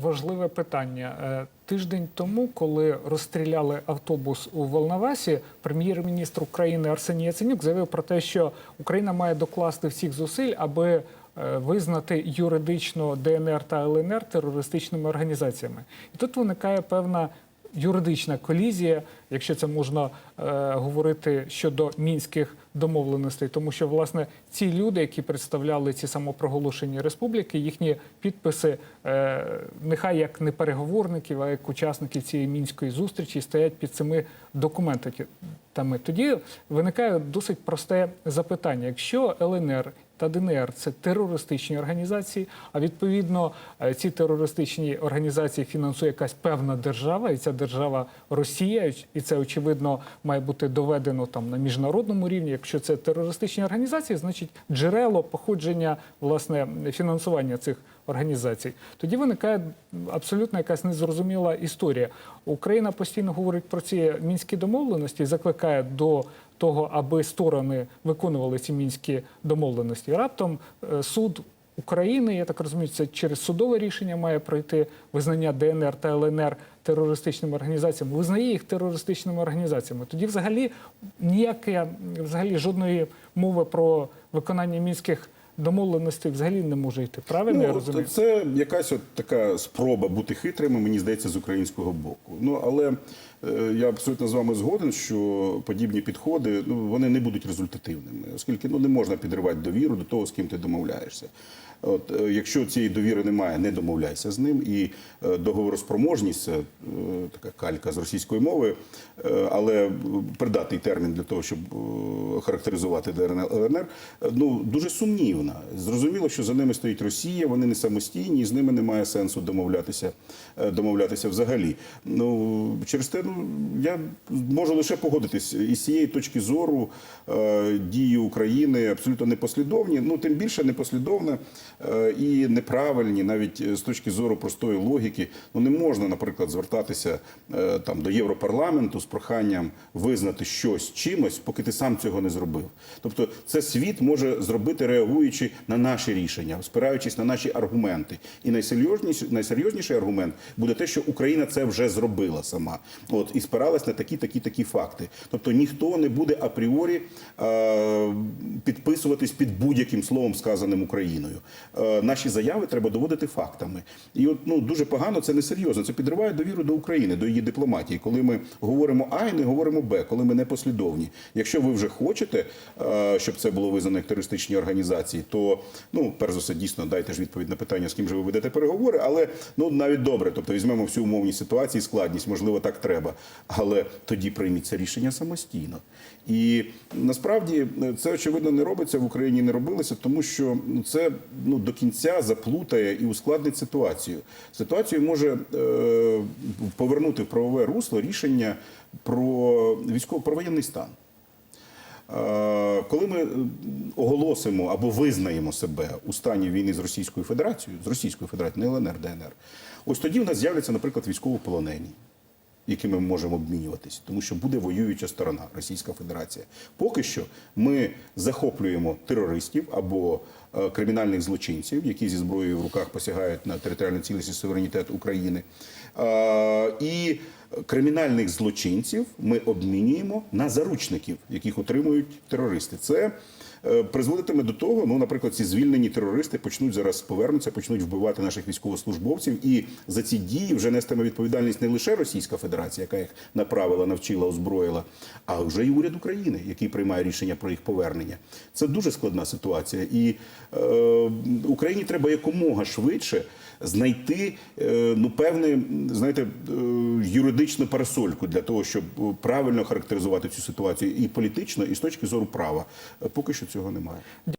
Важливе питання. Е, Тиждень тому, коли розстріляли автобус у Волновасі, прем'єр-міністр України Арсеній Яценюк заявив про те, що Україна має докласти всіх зусиль, аби е, визнати юридично ДНР та ЛНР терористичними організаціями. І тут виникає певна юридична колізія, якщо це можна е, говорити щодо мінських домовленостей, тому що власне ці люди, які представляли ці самопроголошені республіки, їхні підписи е, нехай як не переговорників, а як учасників цієї мінської зустрічі стоять під цими документами. Тоді виникає досить просте запитання: якщо ЛНР та ДНР це терористичні організації. А відповідно е, ці терористичні організації фінансує якась певна держава, і ця держава Росія, і це очевидно має бути доведено там на міжнародному рівні. Якщо це терористичні організації, значить джерело походження власне фінансування цих організацій. Тоді виникає абсолютно якась незрозуміла історія. Україна постійно говорить про ці мінські домовленості, закликає до того, аби сторони виконували ці мінські домовленості. Раптом е, суд України, я так розумію, це через судове рішення має пройти визнання ДНР та ЛНР терористичними організаціями, визнає їх терористичними організаціями. Тоді, взагалі, ніяке, взагалі, жодної мови про виконання мінських домовленостей взагалі не може йти. Правильно я Ну, розумію? це якась от така спроба бути хитрими, мені здається, з українського боку. Ну але е, я абсолютно з вами згоден, що подібні підходи ну вони не будуть результативними, оскільки ну не можна підривати довіру до того, з ким ти домовляєшся. От е, якщо цієї довіри немає, не домовляйся з ним. І е, договороспроможність це е, така калька з російської мови, е, але придатний термін для того, щоб е, характеризувати ДНР ЛНР, е, ну дуже сумнівна. Зрозуміло, що за ними стоїть Росія, вони не самостійні, і з ними немає сенсу домовлятися, е, домовлятися взагалі. Ну через те, ну я можу лише погодитись із цієї точки зору е, дії України абсолютно непослідовні. Ну тим більше непослідовна е, і неправильні, навіть е, з точки зору простої логіки. Ну не можна, наприклад, звертатися е, там до Європарламенту з проханням визнати щось чимось, поки ти сам цього не зробив. Тобто, це світ може зробити, реагуючи на наші рішення, спираючись на наші аргументи. І найсерйозніший, найсерйозніший аргумент буде те, що Україна це вже зробила сама. От і спиралась на такі, такі, такі факти. Тобто ніхто не буде апріорі е, підписуватись під будь-яким словом, сказаним Україною. Е, наші заяви треба доводити фактами. І от ну дуже погано, це несерйозно. Це підриває довіру до України, до її дипломатії, коли ми говоримо А і не говоримо Б, коли ми не послідовні. Якщо ви вже хочете, е, щоб це було визнано як терористичні організації, то ну перш за все дійсно дайте ж відповідь на питання, з ким же ви ведете переговори, але ну навіть добре, тобто візьмемо всю умовні ситуації, складність, можливо, так треба. Але тоді прийміть це рішення самостійно. І насправді е, це очевидно не робиться в Україні, не робилося, тому що ну, це ну до кінця заплутає і ускладнить ситуацію. Ситуацію може е, повернути в правове русло рішення про військово про воєнний стан. Коли ми е, оголосимо або визнаємо себе у стані війни з Російською Федерацією, з Російською Федерацією, не ЛНР, ДНР, ось тоді в нас з'являться, наприклад, військовополонені, якими ми можемо обмінюватись, тому що буде воююча сторона Російська Федерація. Поки що ми захоплюємо терористів або кримінальних злочинців, які зі зброєю в руках посягають на територіальну цілість і суверенітет України. Е, І кримінальних злочинців ми обмінюємо на заручників, яких отримують терористи. Це е, призводитиме до того, ну, наприклад, ці звільнені терористи почнуть зараз повернуться, почнуть вбивати наших військовослужбовців, і за ці дії вже нестиме відповідальність не лише Російська Федерація, яка їх направила, навчила, озброїла, а вже і уряд України, який приймає рішення про їх повернення. Це дуже складна ситуація, і е, Україні треба якомога швидше знайти е, ну певне, знаєте, е, юридичну парасольку для того, щоб е, правильно характеризувати цю ситуацію і політично, і з точки зору права. Е, Поки що цього немає.